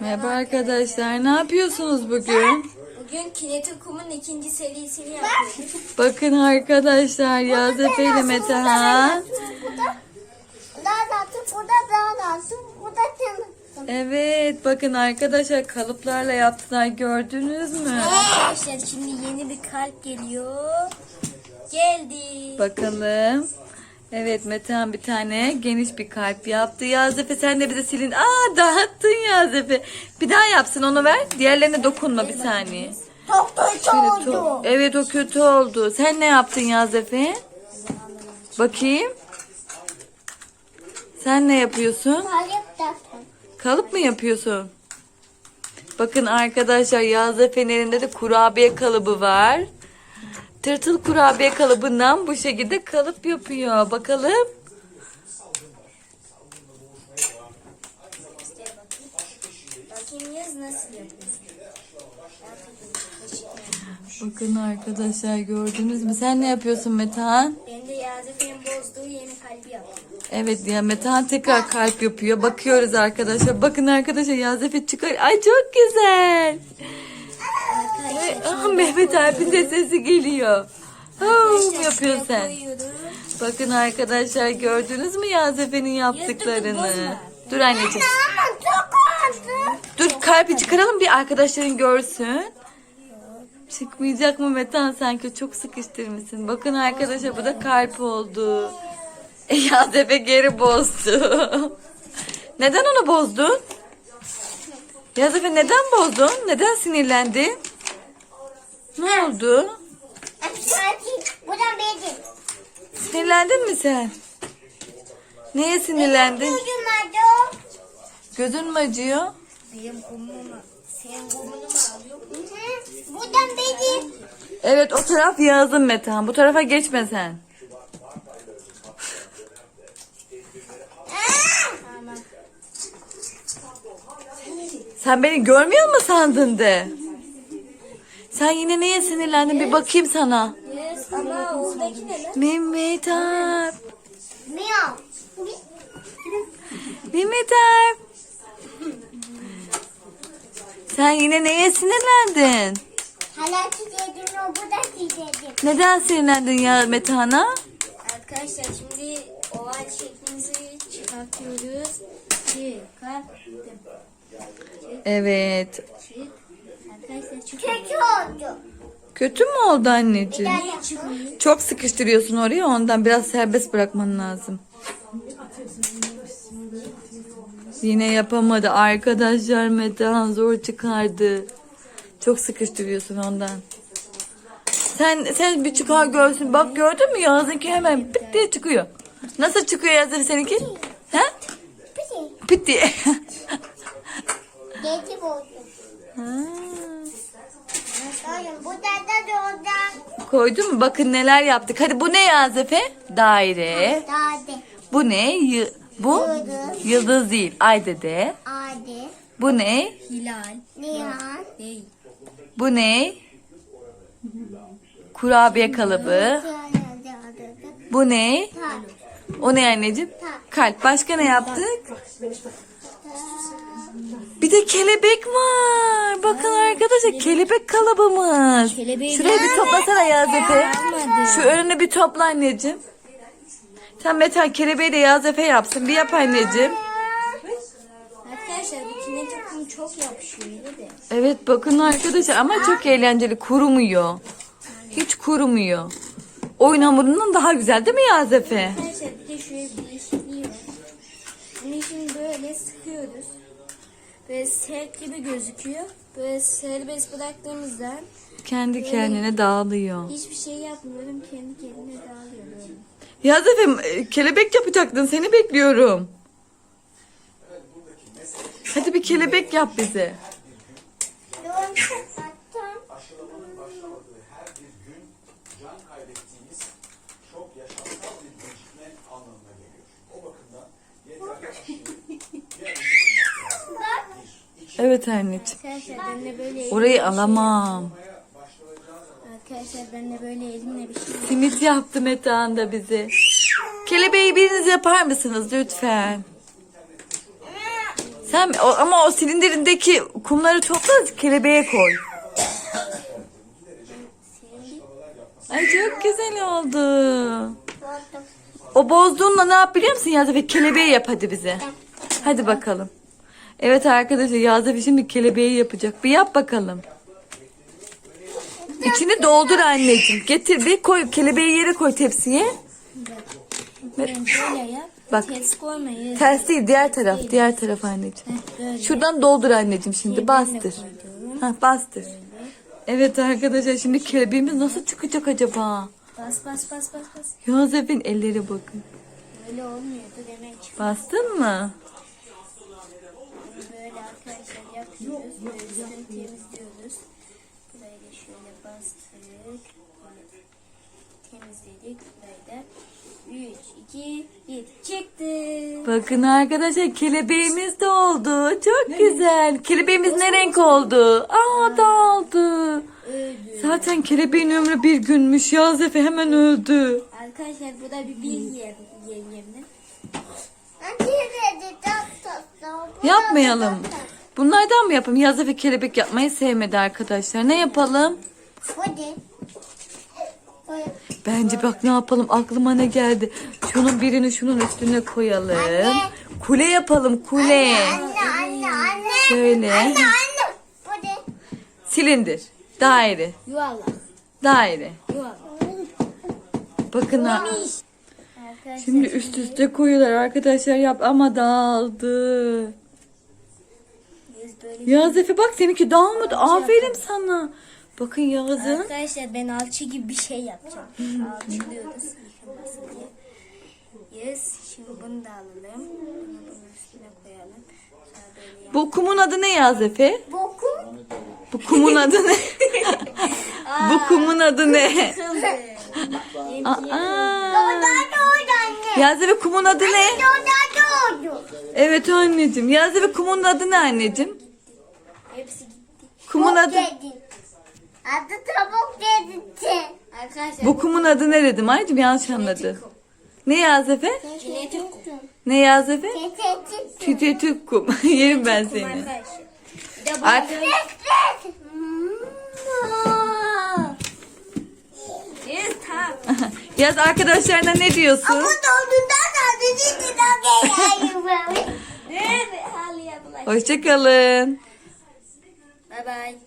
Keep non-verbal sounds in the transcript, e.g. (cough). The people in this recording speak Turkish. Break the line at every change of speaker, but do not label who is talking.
Merhaba arkadaşlar. Ne yapıyorsunuz bugün?
Bugün Kinetin Kum'un ikinci serisini yapıyoruz.
Bakın arkadaşlar Yazefe ile Metehan. Evet bakın arkadaşlar kalıplarla yaptılar gördünüz mü?
Arkadaşlar şimdi yeni bir kalp geliyor. Geldi.
Bakalım. Evet Metehan bir tane geniş bir kalp yaptı. Yazefe sen de bize silin. Aa dağıttın Yazefe. Bir daha yapsın onu ver. Diğerlerine dokunma bir saniye. Şöyle to- evet o kötü oldu. Sen ne yaptın Yazefe? Bakayım. Sen ne yapıyorsun? Kalıp mı yapıyorsun? Bakın arkadaşlar Yazefen elinde de kurabiye kalıbı var. Tırtıl kurabiye kalıbından bu şekilde kalıp yapıyor. Bakalım. Bakın arkadaşlar gördünüz mü? Sen ne yapıyorsun Metehan?
Ben de Yazefe'nin bozduğu yeni kalbi yaptım.
Evet ya Metehan tekrar kalp yapıyor. Bakıyoruz arkadaşlar. Bakın arkadaşlar Yazefe çıkar. Ay çok güzel.
Arkadaşlar
Ah Mehmet Alp'in de sesi geliyor. Oh, yapıyorsun sen. Bakın arkadaşlar gördünüz mü Yazefe'nin yaptıklarını? Dur anneciğim. Dur kalbi çıkaralım bir arkadaşların görsün. Çıkmayacak mı Metan sanki çok sıkıştırmışsın. Bakın arkadaşlar bu da kalp oldu. (laughs) E, Yazefe geri bozdu. (laughs) neden onu bozdun? Yazefe neden bozdun? Neden sinirlendin? Ne oldu? Sinirlendin mi sen? Neye sinirlendin? Gözün mü acıyor?
Benim kumumu, senin kumunu mu alıyor?
Buradan benim.
Evet o taraf Yağız'ın Metehan. Bu tarafa geçme sen. Sen beni görmüyor mu sandın de? Sen yine neye sinirlendin bir bakayım sana.
Ama oradaki ne lan?
Mehmet Alp.
Miyav.
Mehmet Alp. Sen yine neye sinirlendin?
Hala çizedim o bu da çizedim.
Neden sinirlendin ya Metehan'a?
Arkadaşlar şimdi oval şeklimizi çıkartıyoruz. Çıkarttım.
Evet.
Çık. Arkadaşlar.
Kötü oldu.
Kötü mü oldu anneciğim? Çok sıkıştırıyorsun oraya ondan biraz serbest bırakman lazım. Yine yapamadı. Arkadaşlar Metehan zor çıkardı. Çok sıkıştırıyorsun ondan. Sen sen bir çıkar görsün. Bak gördün mü Yağız'ınki hemen pıt diye çıkıyor. Nasıl çıkıyor Yağız'ın seninki? He? Pıt diye.
Geçip oldu.
Ha.
Oğlum bu da da doğdu.
Koydun mu? Bakın neler yaptık. Hadi bu ne Yazefe? Daire.
Dade.
Bu ne? Y- bu
Yıldız.
yıldız değil. Ay dede.
Ade.
Bu ne?
Hilal.
Nihan.
Değil.
Bu ne? Kurabiye kalıbı. Bu ne? O ne anneciğim? Kalp. Başka ne yaptık? De kelebek var. Bakın arkadaşlar kelebek kalıbımız.
Kelebeği
Şurayı bir toplasana Yazefe.
Almadı.
Şu önünü bir topla anneciğim. Sen Metal kelebeği de Yazefe yapsın. Bir yap anneciğim.
Arkadaşlar bu kinetik kum çok yapışıyor öyle de.
Evet bakın arkadaşlar ama çok eğlenceli. Kurumuyor. Hiç kurumuyor. Oyun hamurundan daha güzel değil mi Yazefe?
Arkadaşlar bir de şöyle bir değişikliği var. Bunu şimdi böyle sıkıyoruz. Böyle sert gibi gözüküyor. Böyle serbest bıraktığımızda
Kendi kendine dağılıyor.
hiçbir şey yapmıyorum. Kendi kendine dağılıyor böyle.
Yazefe e, kelebek yapacaktın. Seni bekliyorum. Hadi bir kelebek yap bize. Evet anneciğim.
Arkadaşlar ben de böyle
Orayı alamam.
Arkadaşlar ben de böyle elimle bir şey
Simit yaptı Metehan da bize. Kelebeği biriniz yapar mısınız lütfen? Sen o, ama o silindirindeki kumları topla kelebeğe koy. Ay çok güzel oldu. O bozduğunla ne yap biliyor musun Yazefe? Kelebeği yap hadi bize. Hadi bakalım. Evet arkadaşlar Yazefe şimdi kelebeği yapacak. Bir yap bakalım. İçini doldur anneciğim. Getir bir koy kelebeği yere koy tepsiye.
Ben böyle yap.
Bak.
Ters
değil diğer taraf diğer taraf anneciğim.
Heh.
Şuradan doldur anneciğim şimdi bastır. Ha bastır. Evet arkadaşlar şimdi kelebeğimiz nasıl çıkacak acaba?
Bas bas bas bas bas.
Yosef'in elleri bakın.
Böyle olmuyordu demek.
Bastın mı?
Arkadaşlar yapıyoruz. Böyle üstünü temizliyoruz. Burayı da şöyle bastık. Temizledik. Burayı da 3, 2, 1 çıktı.
Bakın arkadaşlar kelebeğimiz de oldu. Çok güzel. Kelebeğimiz ne renk oldu? Aa dağıldı.
Öldü.
Zaten kelebeğin ömrü bir günmüş. Yosefe hemen öldü.
Arkadaşlar bu da bir bilgi yengemle.
Hadi dedi tak.
Yapmayalım. Bunlardan mı yapalım? Yosefe kelebek yapmayı sevmedi arkadaşlar. Ne yapalım?
Hadi.
Bence bak ne yapalım aklıma ne geldi. Şunun birini şunun üstüne koyalım. Kule yapalım kule.
Anne anne anne.
Şöyle.
Anne anne. Hadi.
Silindir. Daire.
Yuvarlak.
Daire.
Yuvarlak.
Bakın ha-
Arkadaşlar
Şimdi üst üste koyuyorlar arkadaşlar yap ama dağıldı.
böyle
Yazefe bak seninki dağılmadı. Aferin sana. Bakın Yağız'ın.
Arkadaşlar ben alçı gibi bir şey yapacağım. Alçılıyoruz yıkaması diye. Yes. Şimdi bunu da alalım. Bunu bunun üstüne koyalım. Sonra böyle yap-
Bu kumun adı ne Yazefe?
Bokum.
Bu kumun adı ne? (laughs) Bu kumun adı ne? Aa.
Anne.
Yazefe kumun adı ne?
Orada doğdu.
Evet anneciğim. Yazefe kumun adı ne anneciğim?
Hepsi gitti.
Kumun adı.
Adı tavuk dedi.
Arkadaşlar
Bu kumun adı ne dedim anneciğim yanlış anladı. Ne Yazefe? Ne Yazefe? Tütetük kum. (laughs) Yerim ben seni.
arkadaşlar. Bir de
Art-
böyle Yes tamam.
Yaz arkadaşlarına ne diyorsun?
Bu doğduğundan.
Evet hali yapılar.
Hoşçakalın.
Bye bye.